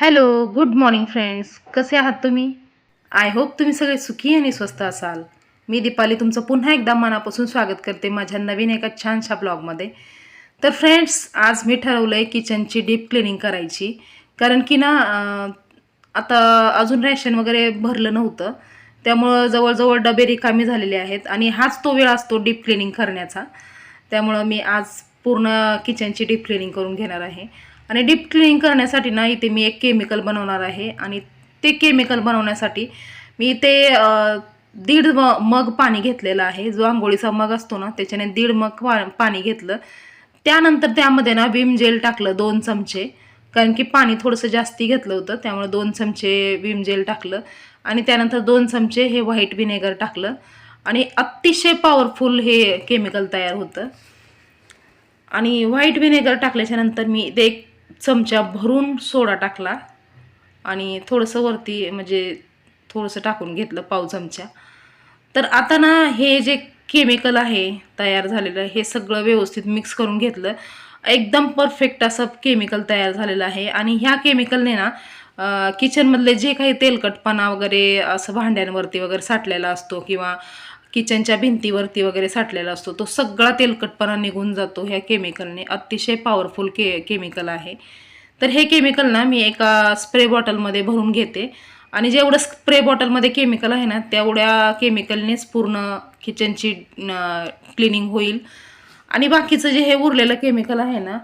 Hello good morning friends. कसे आहात तुम्ही? आय होप तुम्ही सगळे सुखी आणि स्वस्त असाल. मी दीपाली तुमचं पुन्हा एकदा मनापासून स्वागत करते माझ्या नवीन एका छानशा ब्लॉगमध्ये. तर फ्रेंड्स आज मी ठरवलं आहे किचनची डीप क्लिनिंग करायची. कारण की ना आता अजून रॅशन वगैरे भरलं नव्हतं. त्यामुळं जवळजवळ डबे रिकामी झालेले आहेत आणि हाच तो वेळ असतो डीप क्लिनिंग करण्याचा. त्यामुळं मी आज पूर्ण किचनची डीप क्लिनिंग करून घेणार आहे. आणि डीप क्लिनिंग करण्यासाठी ना इथे मी एक केमिकल बनवणार आहे आणि ते केमिकल बनवण्यासाठी मी इथे दीड म मग पाणी घेतलेलं आहे. जो आंघोळीचा मग असतो ना त्याच्याने दीड मग पा पाणी घेतलं. त्यानंतर त्यामध्ये ना विम जेल टाकलं दोन चमचे. कारण की पाणी थोडंसं जास्ती घेतलं होतं त्यामुळे दोन चमचे विम जेल टाकलं. आणि त्यानंतर दोन चमचे हे व्हाईट विनेगर टाकलं. आणि अतिशय पॉवरफुल हे केमिकल तयार होतं. आणि व्हाईट विनेगर टाकल्याच्यानंतर मी ते एक चमचा भरून सोडा टाकला आणि थोडंसं वरती म्हणजे थोडंसं टाकून घेतलं पाव चमचा. तर आता ना हे जे केमिकल आहे तयार झालेलं हे सगळं व्यवस्थित मिक्स करून घेतलं. एकदम परफेक्ट असं केमिकल तयार झालेलं आहे. आणि ह्या केमिकलने ना किचनमधले जे काही तेलकटपणा वगैरे असं भांड्यांवरती वगैरे साठलेला असतो किंवा किचनच्या भिंतीवरती वगैरे साठलेला असतो. तो सगळा तेलकटपणा निघून जातो ह्या केमिकलने. अतिशय पॉवरफुल के केमिकल आहे. तर हे केमिकल ना मी एका स्प्रे बॉटलमध्ये भरून घेते. आणि जेवढं स्प्रे बॉटलमध्ये केमिकल आहे ना तेवढ्या केमिकलनेच पूर्ण किचनची क्लिनिंग होईल. आणि बाकीचं जे हे उरलेलं केमिकल आहे ना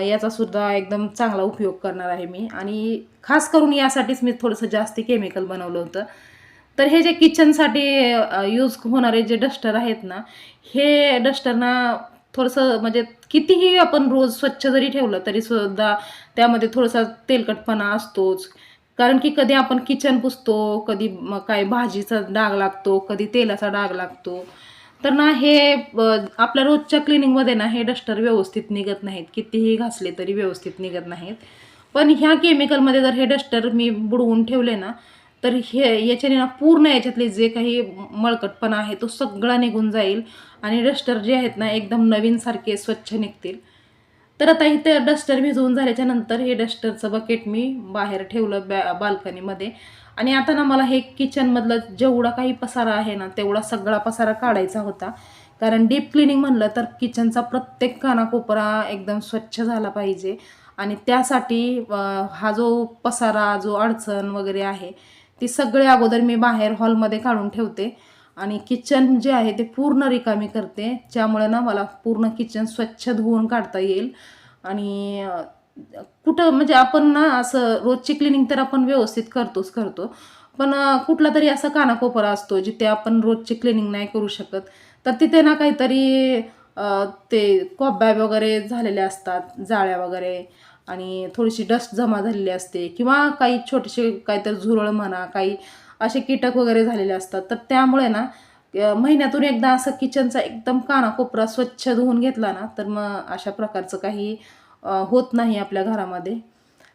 याचासुद्धा एकदम चांगला उपयोग करणार आहे मी. आणि खास करून यासाठीच मी थोडंसं जास्ती केमिकल बनवलं होतं. तर हे जे किचनसाठी यूज होणारे जे डस्टर आहेत ना हे डस्टरना थोडंसं म्हणजे कितीही आपण रोज स्वच्छ जरी ठेवलं तरी सुद्धा त्यामध्ये थोडासा तेलकटपणा असतोच. कारण की कधी आपण किचन पुसतो कधी काय भाजीचा डाग लागतो कधी तेलाचा डाग लागतो. तर ना हे आपल्या रोजच्या क्लिनिंगमध्ये ना हे डस्टर व्यवस्थित निघत नाहीत. कितीही घासले तरी व्यवस्थित निघत नाहीत. पण ह्या केमिकलमध्ये जर हे डस्टर मी बुडवून ठेवले ना तर हे याच्याने ना पूर्ण याच्यातले जे काही मळकटपणा आहे तो सगळा निघून जाईल आणि डस्टर जे आहेत ना एकदम नवीनसारखे स्वच्छ निघतील. तर आता इथे डस्टर भिजवून झाल्याच्यानंतर हे डस्टरचं बकेट मी बाहेर ठेवलं बॅ बाल्कनीमध्ये. आणि आता ना मला हे किचनमधलं जेवढा काही पसारा आहे ना तेवढा सगळा पसारा काढायचा होता. कारण डीप क्लिनिंग म्हणलं तर किचनचा प्रत्येक कानाकोपरा एकदम स्वच्छ झाला पाहिजे. आणि त्यासाठी हा जो पसारा जो अडचण वगैरे आहे ती सगळे अगोदर मी बाहेर हॉलमध्ये काढून ठेवते. आणि किचन जे आहे ते पूर्ण रिकामी करते. ज्यामुळे ना मला पूर्ण किचन स्वच्छ धुवून काढता येईल. आणि कुठं म्हणजे आपण ना असं रोजची क्लिनिंग तर आपण व्यवस्थित करतोच करतो. पण कुठला तरी असा कानाकोपरा असतो जिथे आपण रोजची क्लिनिंग नाही करू शकत. तर तिथे ना काहीतरी ते कोब्या वगैरे झालेले असतात जाळ्या वगैरे. आणि थोडीशी डस्ट जमा झालेली असते किंवा काही छोटेसे काहीतरी झुरळ म्हणा काही असे कीटक वगैरे झालेले असतात. तर त्यामुळे ना महिन्यातून एकदा असं किचनचा एकदम कानाकोपरा स्वच्छ धुवून घेतला ना तर मग अशा प्रकारचं काही होत नाही आपल्या घरामध्ये.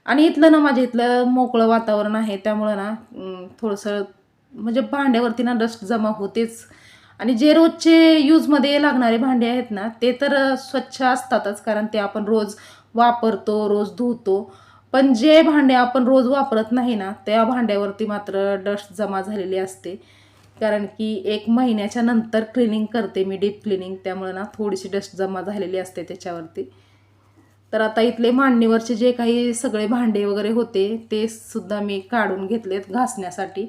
आणि इथलं ना माझ्या इथलं मोकळं वातावरण आहे. त्यामुळं ना थोडंसं म्हणजे भांड्यावरती ना डस्ट जमा होतेच. आणि जे रोजचे यूजमध्ये लागणारे भांडे आहेत ना ते तर स्वच्छ असतातच. कारण ते आपण रोज वापरतो रोज धुतो. पण जे भांडे आपण रोज वापरत नाही ना त्या भांड्यावरती मात्र डस्ट जमा झालेली असते. कारण की एक महिन्याच्या नंतर क्लिनिंग करते मी डीप क्लिनिंग त्यामुळे ना थोडीशी डस्ट जमा झालेली असते त्याच्यावरती. तर आता इथले मांडणीवरचे जे काही सगळे भांडे वगैरे होते ते सुद्धा मी काढून घेतलेत घासण्यासाठी.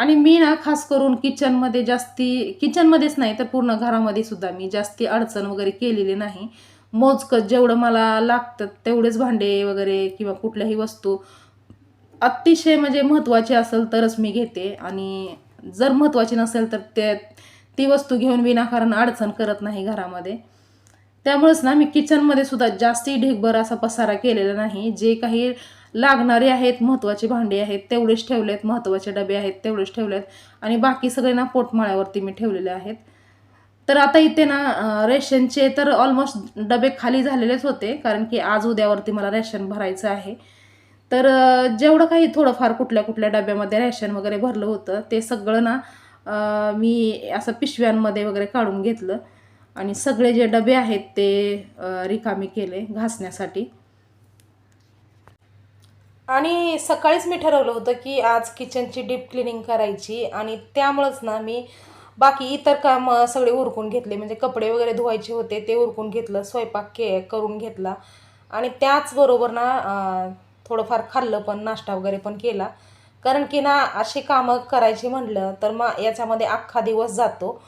आणि मी ना खास करून किचनमध्ये जास्ती किचनमध्येच नाही तर पूर्ण घरामध्ये सुद्धा मी जास्ती अडचण वगैरे केलेली नाही. मोजकं जेवढं मला लागतं तेवढेच भांडे वगैरे किंवा कुठल्याही वस्तू. अतिशय म्हणजे महत्त्वाची असेल तरच मी घेते. आणि जर महत्त्वाची नसेल तर ते ती वस्तू घेऊन विनाकारण अडचण करत नाही घरामध्ये. त्यामुळेच ना मी किचनमध्ये सुद्धा जास्ती ढीगभर असा पसारा केलेला नाही. जे काही लागणारे आहेत महत्त्वाचे भांडे आहेत तेवढेच ठेवलेत महत्त्वाचे डबे आहेत तेवढेच ठेवलेत. आणि बाकी सगळे ना पोटमाळ्यावरती मी ठेवलेले आहेत. तर आता इथे ना रेशनचे तर ऑलमोस्ट डबे खाली झालेलेच होते कारण की आज उद्यावरती मला रेशन भरायचं आहे. तर जेवढं काही थोडंफार कुठल्या कुठल्या डब्यामध्ये रेशन वगैरे भरलं होतं ते सगळं ना मी असं पिशव्यांमध्ये वगैरे काढून घेतलं. आणि सगळे जे डबे आहेत ते रिकामी केले घासण्यासाठी. आणि सकाळीच मी ठरवलं होतं की आज किचनची डीप क्लिनिंग करायची आणि त्यामुळंच ना मी बाकी इतर काम सगळे उरकून घेतले. म्हणजे कपडे वगैरे धुवायचे होते ते उरकून घेतलं स्वयंपाक के करून घेतला. आणि त्याचबरोबर ना थोडंफार खाल्लं पण नाश्ता वगैरे पण केला. कारण की ना अशी कामं करायची म्हटलं तर मग याच्यामध्ये अख्खा दिवस जातो.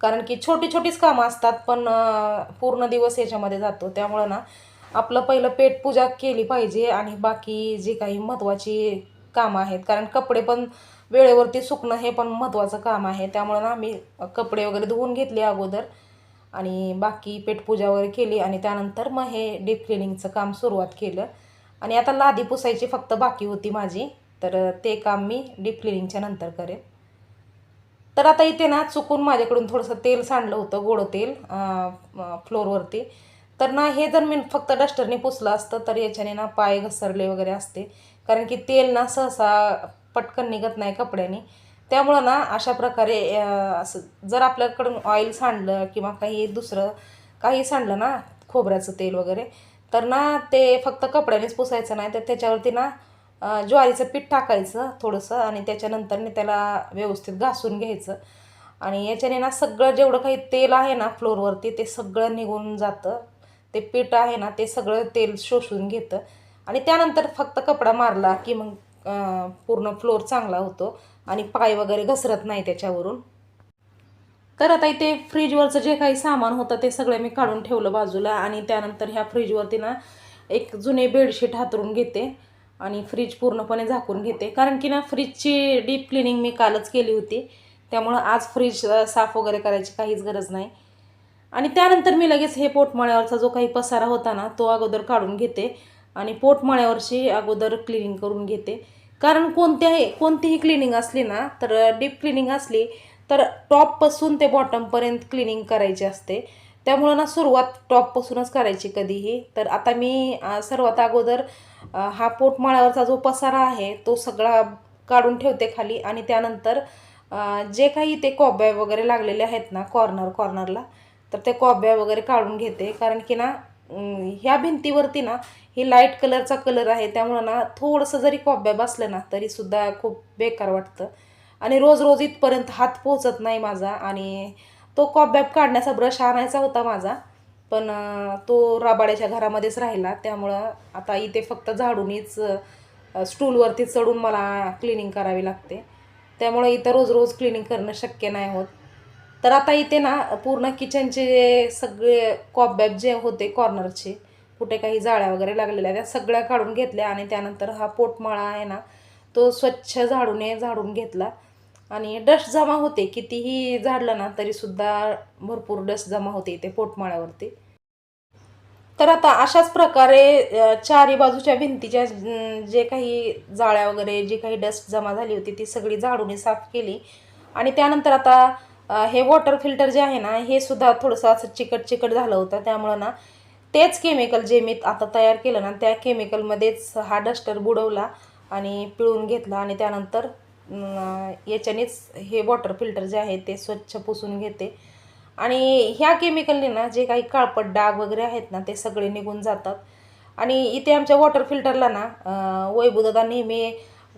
कारण की छोटी छोटीच कामं असतात पण पूर्ण दिवस याच्यामध्ये जातो. त्यामुळं ना आपलं पहिलं पेटपूजा केली पाहिजे आणि बाकी जी काही महत्त्वाची कामं आहेत कारण कपडे पण वेळेवरती सुकणं हे पण महत्त्वाचं काम आहे. त्यामुळं ना आम्ही कपडे वगैरे धुवून घेतले अगोदर आणि बाकी पेटपूजा वगैरे केली आणि त्यानंतर मग हे डीप क्लिनिंगचं काम सुरुवात केलं. आणि आता लादी पुसायची फक्त बाकी होती माझी तर ते काम मी डीप क्लिनिंगच्या नंतर करेन. तर आता इथे ना चुकून माझ्याकडून थोडंसं तेल सांडलं होतं गोडं तेल फ्लोअरवरती तर ना हे जर मी फक्त डस्टरने पुसलं असतं तर याच्याने ना पाय घसरले वगैरे असते. कारण की तेल ना सहसा पटकन निघत नाही कपड्याने. त्यामुळं ना अशा प्रकारे असं जर आपल्याकडून ऑइल सांडलं किंवा काही दुसरं काही सांडलं ना खोबऱ्याचं तेल वगैरे तर ना ते फक्त कपड्यानेच पुसायचं नाही. तर त्याच्यावरती ना ज्वारीचं पीठ टाकायचं थोडंसं आणि त्याच्यानंतरने त्याला व्यवस्थित घासून घ्यायचं. आणि याच्याने ना सगळं जेवढं काही तेल आहे ना फ्लोअरवरती ते सगळं निघून जातं. ते पीठ आहे ना ते सगळं तेल शोषून घेतं. आणि त्यानंतर फक्त कपडा मारला की मग पूर्ण फ्लोर चांगला होतो आणि पाय वगैरे घसरत नाही त्याच्यावरून. तर आता इथे फ्रीजवरचं जे काही सामान होतं ते सगळं मी काढून ठेवलं बाजूला आणि त्यानंतर ह्या फ्रीजवरती ना एक जुने बेडशीट हातरून घेते आणि फ्रीज पूर्णपणे झाकून घेते. कारण की ना फ्रीजची डीप क्लिनिंग मी कालच केली होती. त्यामुळं आज फ्रीज साफ वगैरे करायची काहीच गरज नाही. आणि त्यानंतर मी लगेच हे पोटमाळ्यावरचा जो काही पसारा होता ना तो अगोदर काढून घेते आणि पोटमाळ्यावरची अगोदर क्लिनिंग करून घेते. कारण कोणत्याही कोणतीही क्लिनिंग असली ना तर डीप क्लिनिंग असली तर टॉपपासून ते बॉटमपर्यंत क्लिनिंग करायची असते. त्यामुळं ना सुरुवात टॉपपासूनच करायची कधीही. तर आता मी सर्वात अगोदर हा पोटमाळ्यावरचा जो पसारा आहे तो सगळा काढून ठेवते खाली. आणि त्यानंतर जे काही ते कॉब्या वगैरे लागलेले आहेत ना कॉर्नर कॉर्नरला तर ते कॉब्या वगैरे काढून घेते. कारण की ना ह्या भिंतीवरती ना ही लाइट कलरचा कलर आहे. त्यामुळं ना थोडंसं जरी कॉब्या बसलं ना तरीसुद्धा खूप बेकार वाटतं. आणि रोज रोज इथपर्यंत हात पोहोचत नाही माझा. आणि तो कॉब्याब काढण्याचा ब्रश आणायचा होता माझा. पण तो राबाड्याच्या घरामध्येच राहिला. त्यामुळं आता इथे फक्त झाडूनच स्टूलवरती चढून मला क्लिनिंग करावी लागते. त्यामुळं इथं रोज रोज क्लिनिंग करणं शक्य नाही होत. तर आता इथे ना पूर्ण किचनचे सगळे कॉबॅब जे होते कॉर्नरचे कुठे काही जाळ्या वगैरे लागलेल्या त्या सगळ्या काढून घेतल्या आणि त्यानंतर हा पोटमाळा आहे ना तो स्वच्छ झाडूने झाडून घेतला. आणि डस्ट जमा होते कितीही झाडलं ना तरीसुद्धा भरपूर डस्ट जमा होते इथे पोटमाळ्यावरती. तर आता अशाच प्रकारे चारी बाजूच्या भिंतीच्या जे काही जाळ्या वगैरे जी काही डस्ट जमा झाली होती ती सगळी झाडूने साफ केली. आणि त्यानंतर आता हे वॉटर फिल्टर जे आहे ना हे सुद्धा थोडंसं असं चिकट चिकट झालं होतं. त्यामुळं ना तेच केमिकल जे मी आता तयार केलं ना त्या केमिकलमध्येच हा डस्टर बुडवला आणि पिळून घेतला आणि त्यानंतर याच्यानेच हे वॉटर फिल्टर जे आहे ते स्वच्छ पुसून घेते. आणि ह्या केमिकलने ना जे काही काळपट डाग वगैरे आहेत ना ते सगळे निघून जातात. आणि इथे आमच्या वॉटर फिल्टरला ना अं, नेहमी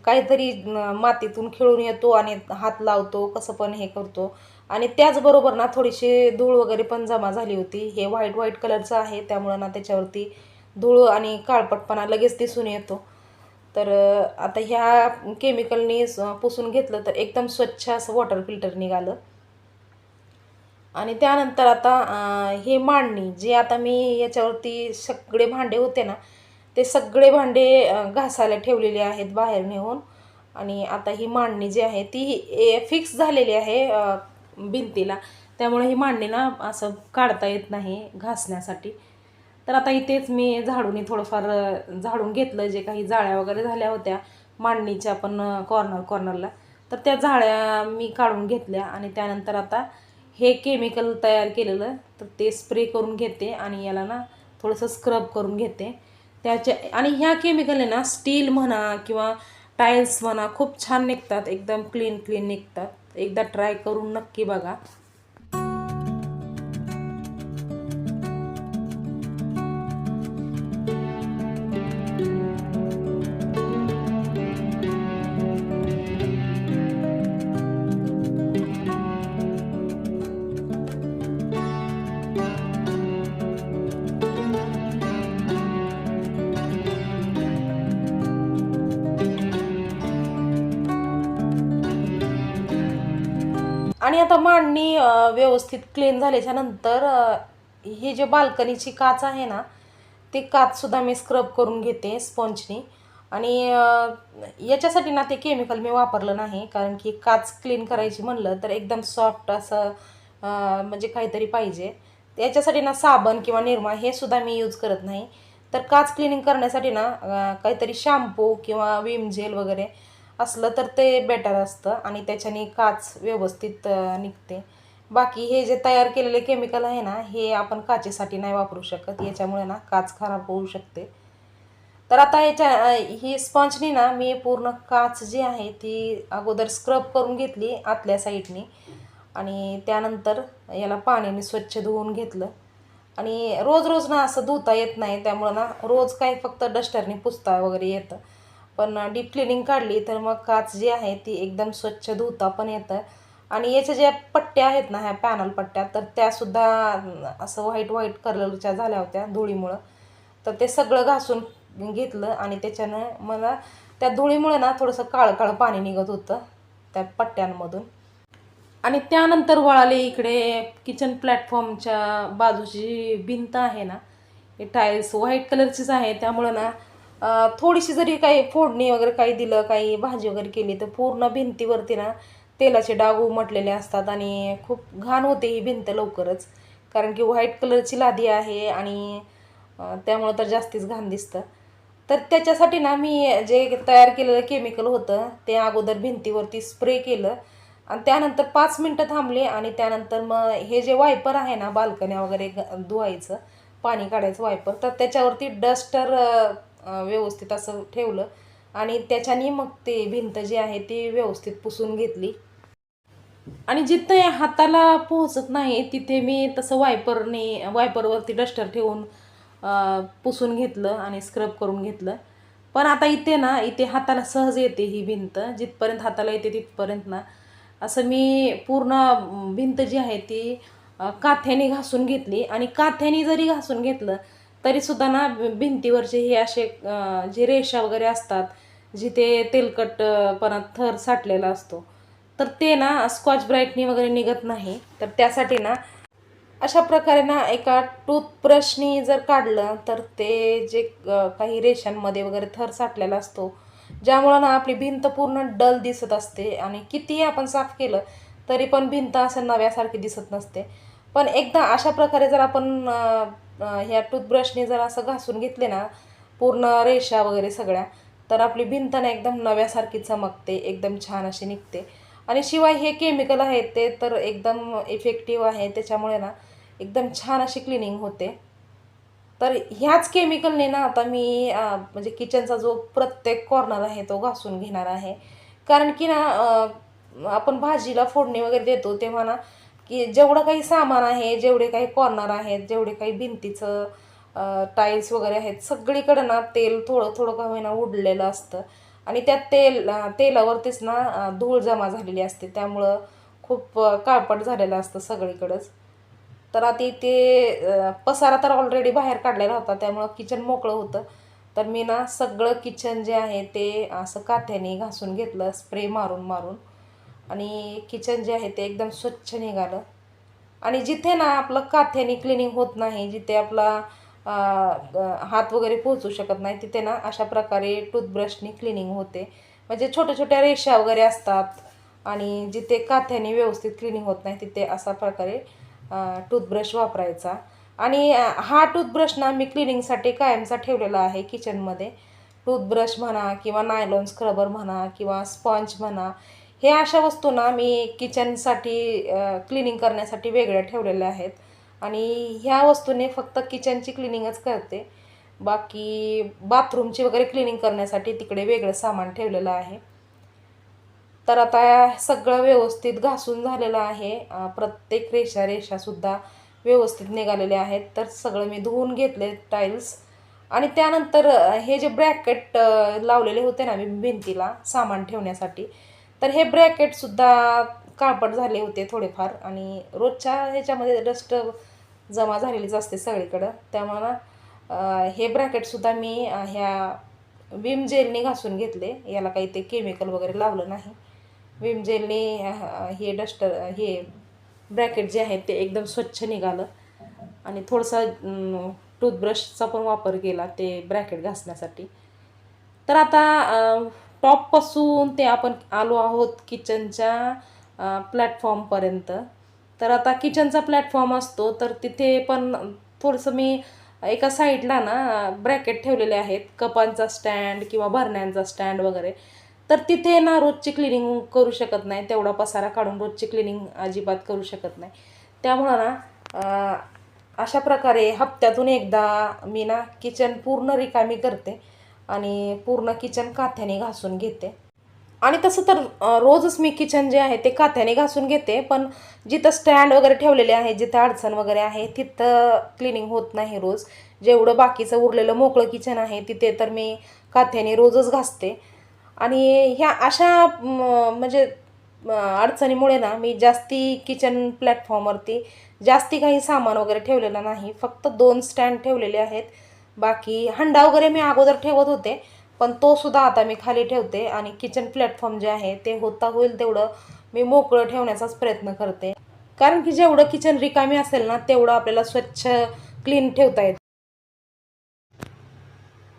काहीतरी मातीतून खेळून येतो आणि हात लावतो कसं पण हे करतो. आणि त्याचबरोबर ना थोडीशी धूळ वगैरे पण जमा झाली होती. हे व्हाईट व्हाईट कलरचं आहे. त्यामुळं ना त्याच्यावरती धूळ आणि काळपटपणा लगेच दिसून येतो. तर आता ह्या केमिकलनी पुसून घेतलं तर एकदम स्वच्छ असं वॉटर फिल्टर निघालं. आणि त्यानंतर आता हे मांडणी जे आता मी याच्यावरती सगळे भांडे होते ना ते सगळे भांडे घासायला ठेवलेले आहेत बाहेर नेऊन. आणि आता ही मांडणी जी आहे ती फिक्स झालेली आहे भिंतीला. त्यामुळे ही मांडणी ना असं काढता येत नाही घासण्यासाठी. तर आता इथेच मी झाडून थोडंफार झाडून घेतलं. जे काही जाळ्या वगैरे झाल्या होत्या मांडणीच्या पण कॉर्नर कॉर्नरला तर त्या जाळ्या मी काढून घेतल्या आणि त्यानंतर आता हे केमिकल तयार केलेलं तर ते स्प्रे करून घेते आणि याला ना थोडंसं स्क्रब करून घेते. त्याच्या आणि ह्या केमिकलने ना स्टील म्हणा किंवा टाईल्स म्हणा खूप छान निघतात. एकदम क्लीन क्लीन निघतात. एकदा ट्राय करून नक्की बघा. आणि आता मांडणी व्यवस्थित क्लीन झाल्याच्यानंतर ही जे बाल्कनीची काच आहे ना ती काचसुद्धा मी स्क्रब करून घेते स्पंजनी आणि याच्यासाठी ना ते केमिकल मी वापरलं नाही कारण की काच क्लीन करायची म्हणलं तर एकदम सॉफ्ट असं म्हणजे काहीतरी पाहिजे. याच्यासाठी ना साबण किंवा निरमा हे सुद्धा मी यूज करत नाही. तर काच क्लिनिंग करण्यासाठी ना काहीतरी शॅम्पू किंवा विम जेल वगैरे असलं तर ते बेटर असतं आणि त्याच्याने काच व्यवस्थित निघते. बाकी हे जे तयार केलेले केमिकल आहे ना हे आपण काचेसाठी नाही वापरू शकत. याच्यामुळे ना काच खराब होऊ शकते. तर आता याच्या ही स्पॉन्जनी ना मी पूर्ण काच जी आहे ती अगोदर स्क्रब करून घेतली आतल्या साईडनी आणि त्यानंतर याला पाण्याने स्वच्छ धुवून घेतलं. आणि रोज रोज ना असं धुता येत नाही. त्यामुळं ना रोज काही फक्त डस्टरने पुसता वगैरे येतं. पण डीप क्लिनिंग काढली तर मग काच जी आहे ती एकदम स्वच्छ धुता पण येतं आणि याच्या ज्या पट्ट्या आहेत ना ह्या पॅनल पट्ट्या तर त्यासुद्धा असं व्हाईट व्हाईट कलरच्या झाल्या होत्या धुळीमुळं. तर ते सगळं घासून घेतलं आणि त्याच्यानं मला त्या धुळीमुळे ना थोडंसं काळं काळं पाणी निघत होतं त्या पट्ट्यांमधून. आणि त्यानंतर वळाले इकडे किचन प्लॅटफॉर्मच्या बाजूची भिंत आहे ना हे टाईल्स व्हाईट कलरचीच आहे. त्यामुळं ना थोडीशी जरी काही फोडणी वगैरे काही दिलं काही भाजी वगैरे केली तर पूर्ण भिंतीवरती ना तेलाचे डाग उमटलेले असतात आणि खूप घाण होते ही भिंत लवकरच. कारण की व्हाईट कलरची लादी आहे आणि त्यामुळं तर जास्तीच घाण दिसतं. तर त्याच्यासाठी ना मी जे तयार केलेलं केमिकल होतं ते अगोदर भिंतीवरती स्प्रे केलं. आणि त्यानंतर पाच मिनटं थांबले आणि त्यानंतर मग हे जे वायपर आहे ना बाल्कन्या वगैरे ग- धुवायचं पाणी काढायचं वायपर तर त्याच्यावरती डस्टर व्यवस्थित असं ठेवलं. आणि त्याच्याने मग ते भिंत जी आहे ती व्यवस्थित पुसून घेतली. आणि जिथे हाताला पोहोचत नाही तिथे मी तसं वायपरने वायपरवरती डस्टर ठेवून पुसून घेतलं आणि स्क्रब करून घेतलं. पण आता इथे ना इथे हाताला सहज येते ही भिंत. जिथपर्यंत हाताला येते तिथपर्यंत ना. असं मी पूर्ण भिंत जी आहे ती काथ्याने घासून घेतली. आणि काथ्याने जरी घासून घेतलं तरीसुद्धा ना भि- भिंतीवरचे हे असे जे रेषा वगैरे असतात जिथे तेलकटपणा थर साठलेला असतो तर ते ना स्कॉच ब्राईटनी वगैरे निघत नाही. तर त्यासाठी ना अशा प्रकारे ना एका टूथब्रशनी जर काढलं तर ते जे काही रेषांमध्ये वगैरे थर साठलेला असतो ज्यामुळं ना आपली भिंत पूर्ण डल दिसत असते आणि कितीही आपण साफ केलं तरी पण भिंत असं नव्यासारखी दिसत नसते. पण एकदा अशा प्रकारे जर आपण ह्या टूथब्रशने जर असं घासून घेतले ना पूर्ण रेषा वगैरे सगळ्या तर आपली भिंत ना एकदम नव्यासारखी चमकते एकदम छान अशी निघते. आणि शिवाय हे केमिकल आहेत ते तर एकदम इफेक्टिव्ह आहे त्याच्यामुळे ना एकदम छान अशी क्लिनिंग होते. तर ह्याच केमिकलने ना आता मी म्हणजे किचनचा जो प्रत्येक कॉर्नर आहे तो घासून घेणार आहे. कारण की ना आपण भाजीला फोडणी वगैरे देतो तेव्हा ना की जेवढं काही सामान आहे जेवढे काही कॉर्नर आहेत जेवढे काही भिंतीचं टाईल्स वगैरे आहेत सगळीकडं ना तेल थोडं थोडं का होईना उडलेलं असतं. आणि त्या तेल तेलावरतीच ना धूळ जमा झालेली असते. त्यामुळं खूप काळपट झालेलं असतं सगळीकडंच. तर आता इथे पसारा तर ऑलरेडी बाहेर काढलेला होता त्यामुळं किचन मोकळं होतं. तर मी ना सगळं किचन जे आहे ते असं काथ्याने घासून घेतलं स्प्रे मारून मारून. आणि किचन जे आहे ते एकदम स्वच्छ निघालं. आणि जिथे ना आपलं काथ्याने क्लिनिंग होत नाही जिथे आपला हात वगैरे पोहोचू शकत नाही तिथे ना अशा प्रकारे टूथब्रशनी क्लिनिंग होते. म्हणजे छोट्या छोट्या रेषा वगैरे असतात आणि जिथे काथ्याने व्यवस्थित क्लिनिंग होत नाही तिथे अशा प्रकारे टूथब्रश वापरायचा. आणि हा टूथब्रश ना मी क्लिनिंगसाठी कायमचा ठेवलेला आहे किचनमध्ये टूथब्रश म्हणा किंवा नायलॉन स्क्रबर म्हणा किंवा स्पॉंज म्हणा हे अशा वस्तू ना मी किचनसाठी क्लिनिंग करण्यासाठी वेगळ्या ठेवलेल्या आहेत. आणि ह्या वस्तूने फक्त किचनची क्लिनिंगच करते. बाकी बाथरूमची वगैरे क्लिनिंग करण्यासाठी तिकडे वेगळं सामान ठेवलेलं आहे. तर आता सगळं व्यवस्थित घासून झालेलं आहे. प्रत्येक रेषा रेषासुद्धा व्यवस्थित निघालेले आहेत. तर सगळं मी धुवून घेतले टाईल्स आणि त्यानंतर हे जे ब्रॅकेट लावलेले होते ना मी भिंतीला सामान ठेवण्यासाठी तर हे ब्रॅकेटसुद्धा काळपट झाले होते थोडेफार आणि रोजच्या ह्याच्यामध्ये डस्ट जमा झालेलीच असते सगळीकडं. त्यामुळं हे ब्रॅकेटसुद्धा मी ह्या विम जेलने घासून घेतले. याला काही ते केमिकल वगैरे लावलं नाही. विम जेलने हे डस्टर हे ब्रॅकेट जे आहे ते एकदम स्वच्छ निघालं. आणि थोडंसं टूथब्रशचा पण वापर केला ते ब्रॅकेट घासण्यासाठी. तर आता टॉपपासून ते आपण आलो आहोत किचनच्या प्लॅटफॉर्मपर्यंत तर आता किचनचा प्लॅटफॉर्म असतो तर तिथे पण थोडंसं मी एका साईडला ना ब्रॅकेट ठेवलेले आहेत कपांचा स्टँड किंवा भरण्यांचा स्टँड वगैरे. तर तिथे ना रोजची क्लिनिंग करू शकत नाही तेवढा पसारा काढून रोजची क्लिनिंग अजिबात करू शकत नाही. त्यामुळं ना अशा प्रकारे हप्त्यातून एकदा मी ना किचन पूर्ण रिकामी करते. आणि पूर्ण किचन काथ्याने घासून घेते. आणि तसं तर रोजच मी किचन जे आहे ते काथ्याने घासून घेते पण जिथं स्टँड वगैरे ठेवलेले आहे जिथं अडचण वगैरे आहे तिथं क्लिनिंग होत नाही रोज. जेवढं बाकीचं उरलेलं मोकळं किचन आहे तिथे तर मी काथ्याने रोजच घासते. आणि ह्या अशा म्हणजे अडचणीमुळे ना मी जास्ती किचन प्लॅटफॉर्मवरती जास्ती काही सामान वगैरे ठेवलेलं नाही. फक्त दोन स्टँड ठेवलेले आहेत. बाकी हंडा वगैरे मी अगोदर ठेवत होते पण तो सुद्धा आता मी खाली ठेवते आणि किचन प्लॅटफॉर्म जे आहे ते होता होईल तेवढं मी मोकळं ठेवण्याचाच प्रयत्न करते. कारण की जेवढं किचन रिकामी असेल ना तेवढं आपल्याला स्वच्छ क्लीन ठेवता येतं.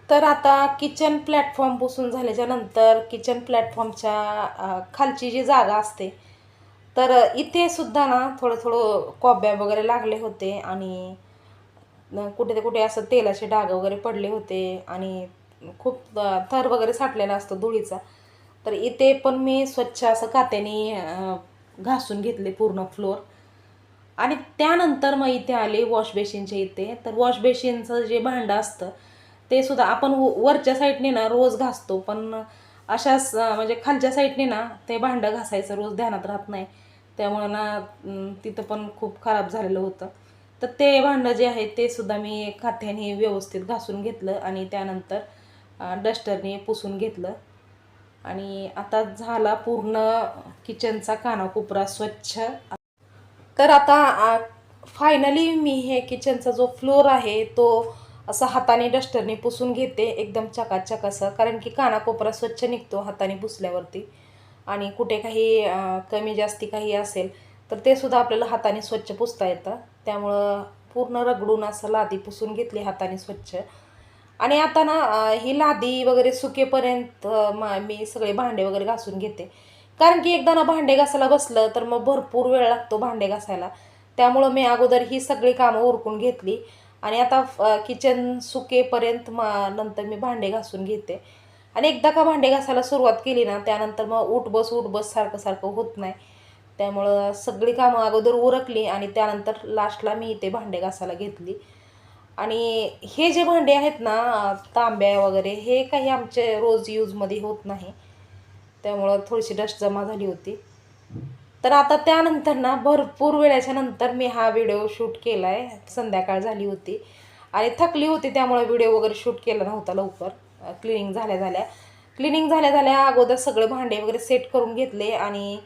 तर आता किचन प्लॅटफॉर्म पुसून झाल्याच्यानंतर किचन प्लॅटफॉर्मच्या खालची जी जागा असते तर इथे सुद्धा ना थोडं थोडं कॉब्या वगैरे लागले होते आणि कुठे ते कुठे असं तेलाचे डाग वगैरे पडले होते आणि खूप थर वगैरे साठलेला असतो धुळीचा. तर इथे पण मी स्वच्छ असं कात्याने घासून घेतले पूर्ण फ्लोअर आणि त्यानंतर मग इथे आले वॉश बेसिनच्या इथे. तर वॉश बेसिनचं जे भांडं असतं ते सुद्धा आपण व- वरच्या साईडने ना रोज घासतो पण अशाच म्हणजे खालच्या साईडने ना ते भांडं घासायचं रोज ध्यानात राहत नाही. त्यामुळं ना तिथं पण खूप खराब झालेलं होतं. तर ते भांडं जे आहे ते सुद्धा मी खात्याने व्यवस्थित घासून घेतलं आणि त्यानंतर डस्टरने पुसून घेतलं. आणि आता झाला पूर्ण किचनचा कानाकोपरा स्वच्छ. तर आता फायनली मी हे किचनचा जो फ्लोर आहे तो असं हाताने डस्टरने पुसून घेते एकदम चकाचक असं. कारण की कानाकोपरा स्वच्छ निघतो हाताने पुसल्यावरती. आणि कुठे काही कमी जास्ती काही असेल तर ते सुद्धा आपल्याला हाताने स्वच्छ पुसता येतं. त्यामुळं पूर्ण रगडून असं लादी पुसून घेतली हाताने स्वच्छ. आणि आता ना ही लादी वगैरे सुकेपर्यंत मा- मी सगळे भांडे वगैरे घासून घेते. कारण की एकदा ना भांडे घासायला बसलं तर मग भरपूर वेळ लागतो भांडे घासायला. त्यामुळं मी अगोदर ही सगळी कामं उरकून घेतली. आणि आता किचन सुकेपर्यंत मा नंतर मी भांडे घासून घेते. आणि एकदा का भांडे घासायला सुरुवात केली ना त्यानंतर मग उठ बस उठ बस सारखं सारखं होत नाही. त्यामुळं सगळी कामं अगोदर उरकली आणि त्यानंतर लास्टला मी इथे भांडे घासायला घेतली. आणि हे जे भांडे आहेत ना तांब्या वगैरे हे काही आमचे रोज यूजमध्ये होत नाही. त्यामुळं थोडीशी डस्ट जमा झाली होती. तर आता त्यानंतर ना भरपूर वेळाच्या नंतर मी हा व्हिडिओ शूट केला आहे संध्याकाळ झाली होती. आणि थकली होती त्यामुळे व्हिडिओ वगैरे शूट केला नव्हता लवकर. क्लिनिंग झाल्या झाल्या क्लिनिंग झाल्या झाल्या अगोदर सगळे भांडे वगैरे सेट करून घेतले आणि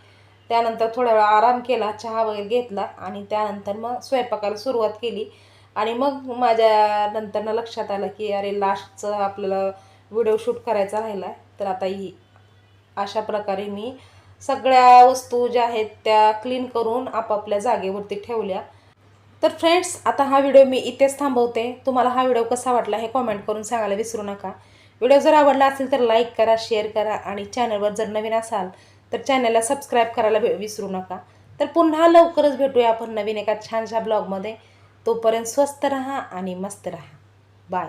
त्यानंतर थोडा वेळ आराम केला चहा वगैरे घेतला आणि त्यानंतर मग स्वयंपाकाला सुरुवात केली. आणि मग माझ्या नंतरनं लक्षात आलं की अरे लास्टचं आपल्याला व्हिडिओ शूट करायचा राहिला तर आता ही अशा प्रकारे मी सगळ्या वस्तू ज्या आहेत त्या क्लीन करून आपापल्या जागेवरती ठेवल्या. तर फ्रेंड्स आता हा व्हिडिओ मी इथेच थांबवते. तुम्हाला हा व्हिडिओ कसा वाटला हे कॉमेंट करून सांगायला विसरू नका. व्हिडिओ जर आवडला असेल तर लाईक करा शेअर करा आणि चॅनलवर जर नवीन असाल तर चॅनलला सबस्क्राईब करायला भे विसरू नका. तर पुन्हा लवकरच भेटूया आपण नवीन एका छानशा ब्लॉगमध्ये तोपर्यंत स्वस्त रहा आणि मस्त रहा. बाय